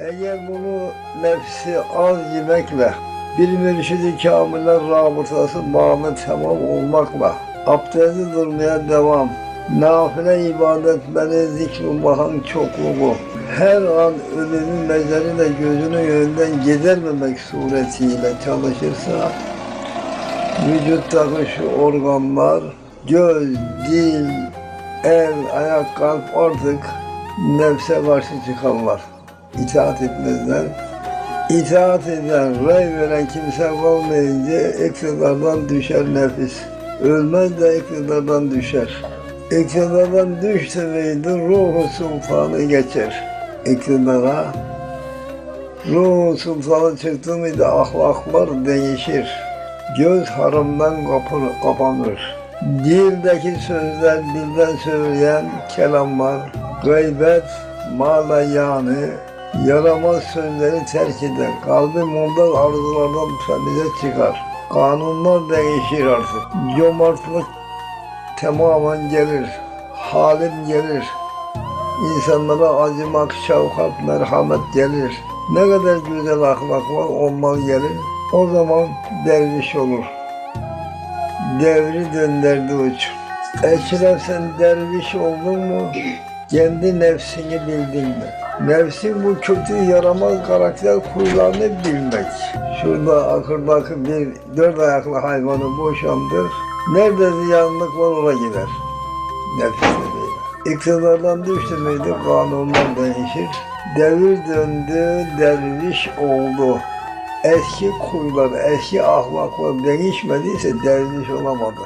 Eğer bunu nefsi az yemekle, bir mürşidi kamilen rabıtası bağlı tamam olmakla, abdesti durmaya devam, nafile ibadetleri zikrullahın çokluğu, her an ölümün mezarıyla gözünün önünden gidermemek suretiyle çalışırsa, vücuttaki şu organlar, göz, dil, el, ayak, kalp artık nefse karşı çıkarlar. İtaat etmezler. İtaat eden, ray veren kimse kalmayınca iktidardan düşer nefis. Ölmez de iktidardan düşer. İktidardan düştü miydi ruhu sultanı geçer. İktidara ruhu sultanı çıktı mıydı ahlaklar değişir. Göz haramdan kapır, kapanır. Dildeki sözler dilden söyleyen kelamlar, gıybet, mala yani, yaramaz sözleri terk eder. Kalbi mundar arzulardan temize çıkar. Kanunlar değişir artık. Cömertlik tamamen gelir. Halim gelir. İnsanlara acımak, şefkat, merhamet gelir. Ne kadar güzel ahlak var onlar gelir. O zaman derviş olur. Devri döndürdü uç. Eşref sen derviş oldun mu? Kendi nefsini bildin mi? Nefsin bu kötü yaramaz karakter huylarını bilmek. Şurada akırdaki bir dört ayaklı hayvanı boşandır. Nerede ziyanlık var oraya gider. Nefsine böyle. İktidardan düştü müydü kanunlar değişir. Devir döndü, derviş oldu. Eski kuyular, eski ahlaklar değişmediyse derviş olamadı.